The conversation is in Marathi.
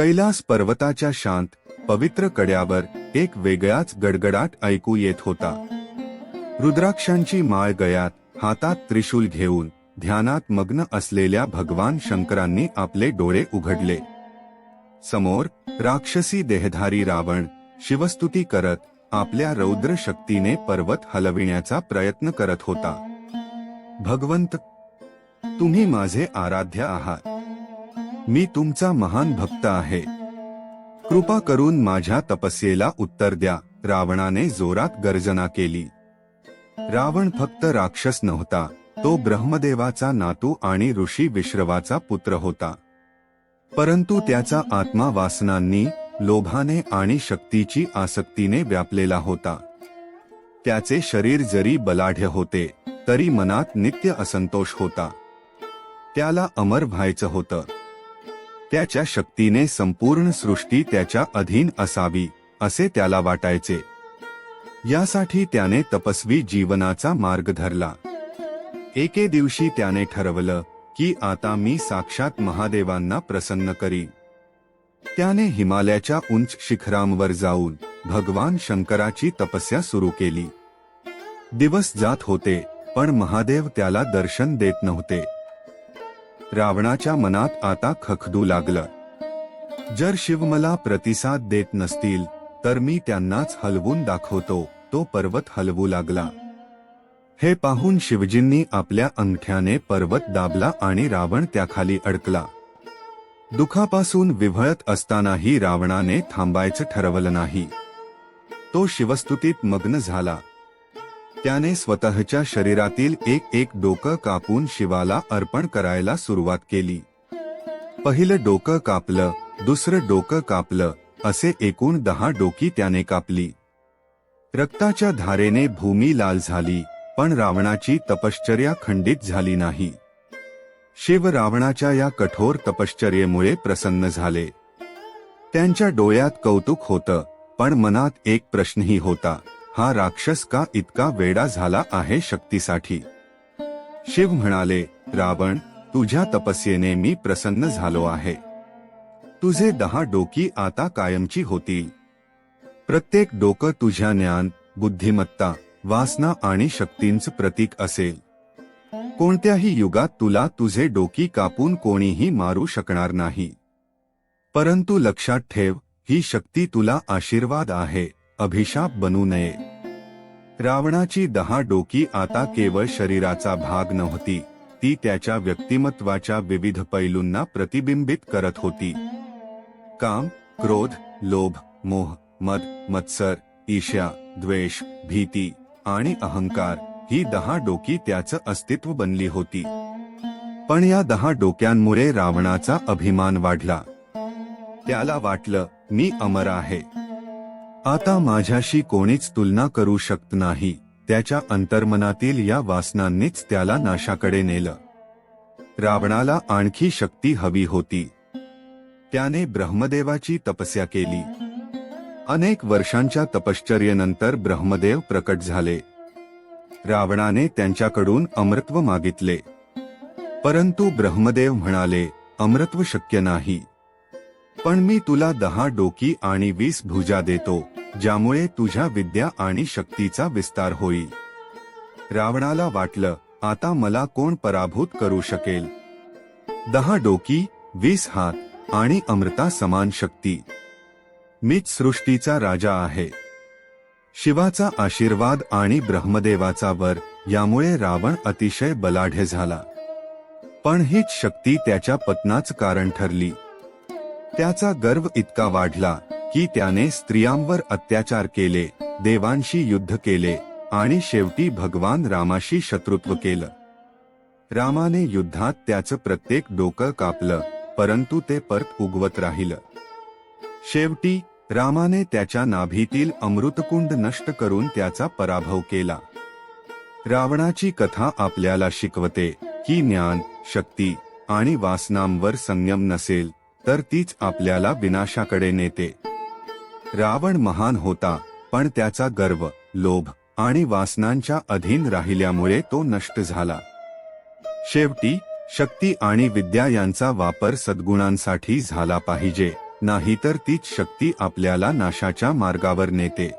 कैलास पर्वताच्या शांत पवित्र कड्यावर एक वेगळाच गडगडाट ऐकू येत होता. रुद्राक्षांची माळ गयात हातात त्रिशूल घेऊन ध्यानात मग्न असलेल्या भगवान शंकरांनी आपले डोळे उघडले. समोर राक्षसी देहधारी रावण शिवस्तुती करत आपल्या रौद्र शक्तीने पर्वत हलविण्याचा प्रयत्न करत होता. भगवंत तुम्ही माझे आराध्य आहात. मी तुमचा महान भक्त आहे. कृपा करून माझ्या तपस्येला उत्तर द्या. रावणाने जोरात गर्जना केली. रावण फक्त राक्षस नव्हता. तो ब्रह्मदेवाचा नातू आणि ऋषी विश्रवाचा पुत्र होता. परंतु त्याचा आत्मा वासनांनी लोभाने आणि शक्तीची आसक्तीने व्यापलेला होता. त्याचे शरीर जरी बलाढ्य होते तरी मनात नित्य असंतोष होता. त्याला अमर व्हायचं होतं. त्याच्या शक्तीने संपूर्ण सृष्टी त्याच्या अधीन असावी असे त्याला वाटायचे. यासाठी त्याने तपस्वी जीवनाचा मार्ग धरला. एके दिवशी त्याने ठरवलं की आता मी साक्षात महादेवांना प्रसन्न करी त्याने हिमालयाच्या उंच शिखरांवर जाऊन भगवान शंकराची तपस्या सुरू केली. दिवस जात होते पण महादेव त्याला दर्शन देत नव्हते. रावणाच्या मनात आता खखदू लागलं. जर शिव मला प्रतिसाद देत नसतील तर मी त्यांनाच हलवून दाखवतो तो पर्वत हलवू लागला. हे पाहून शिवजींनी आपल्या अंगठ्याने पर्वत दाबला आणि रावण त्याखाली अडकला. दुखापासून विव्हळत असतानाही रावणाने थांबायचं ठरवलं नाही. तो शिवस्तुतीत मग्न झाला. त्याने स्वतःच्या शरीरातील एक एक डोकं कापून शिवाला अर्पण करायला सुरुवात केली. पहिलं डोकं कापलं दुसरं डोकं कापलं असे एकूण दहा डोकी त्याने कापली. रक्ताच्या धारेने भूमी लाल झाली पण रावणाची तपश्चर्या खंडित झाली नाही. शिव रावणाच्या या कठोर तपश्चर्येमुळे प्रसन्न झाले. त्यांच्या डोळ्यात कौतुक होतं पण मनात एक प्रश्नही होता. हा राक्षस का इतका वेडा झाला आहे शक्तीसाठी? शिव म्हणाले रावण तुझ्या तपस्येने मी प्रसन्न झालो आहे. तुझे दहा डोकी आता कायमची होती प्रत्येक डोकं तुझ्या ज्ञान बुद्धिमत्ता वासना आणि शक्तींचं प्रतीक असेल. कोणत्याही युगात तुला तुझे डोकी कापून कोणीही मारू शकणार नाही. परंतु लक्षात ठेव ही शक्ती तुला आशीर्वाद आहे. अभिशाप बनू नये. रावणाची दहा डोकी आता केवळ शरीराचा भाग नव्हती ती त्याच्या व्यक्तिमत्वाच्या विविध पैलूंना प्रतिबिंबित करत होती. काम क्रोध लोभ मोह मद मत्सर ईर्ष्या द्वेष भीती आणि अहंकार ही दहा डोकी त्याचं अस्तित्व बनली होती. पण या दहा डोक्यांमुळे रावणाचा अभिमान वाढला. त्याला वाटलं मी अमर आहे. आता माझ्याशी कोणीच तुलना करू शकत नाही. त्याच्या अंतर्मनातील या वासनांनीच त्याला नाशाकडे नेलं. रावणाला आणखी शक्ती हवी होती. त्याने ब्रह्मदेवाची तपस्या केली. अनेक वर्षांच्या तपश्चर्येनंतर ब्रह्मदेव प्रकट झाले. रावणाने त्यांच्याकडून अमृत्व मागितले. परंतु ब्रह्मदेव म्हणाले अमृत्व शक्य नाही. पण मी तुला दहा डोकी आणि वीस भुजा देतो ज्यामुळे तुझ्या विद्या आणि शक्तीचा विस्तार होईल. रावणाला वाटलं आता मला कोण पराभूत करू शकेल? दहा डोकी वीस हात आणि अमृता समान शक्ती. मीच सृष्टीचा राजा आहे. शिवाचा आशीर्वाद आणि ब्रह्मदेवाचा वर यामुळे रावण अतिशय बलाढ्य झाला. पण हीच शक्ती त्याच्या पतनाच कारण ठरली. त्याचा गर्व इतका वाढला की त्याने स्त्रियांवर अत्याचार केले देवांशी युद्ध केले आणि शेवटी भगवान रामाशी शत्रुत्व केलं. रामाने युद्धात त्याचं प्रत्येक डोकं कापलं परंतु ते परत उगवत राहिलं. शेवटी रामाने त्याच्या नाभीतील अमृतकुंड नष्ट करून त्याचा पराभव केला. रावणाची कथा आपल्याला शिकवते की ज्ञान शक्ती आणि वासनांवर संयम नसेल तर तीच आपल्याला विनाशाकडे नेते. रावण महान होता पण त्याचा गर्व लोभ आणि वासनांच्या अधीन राहिल्यामुळे तो नष्ट झाला. शेवटी शक्ती आणि विद्या यांचा वापर सद्गुणांसाठी झाला पाहिजे नाहीतर तीच शक्ती आपल्याला नाशाच्या मार्गावर नेते.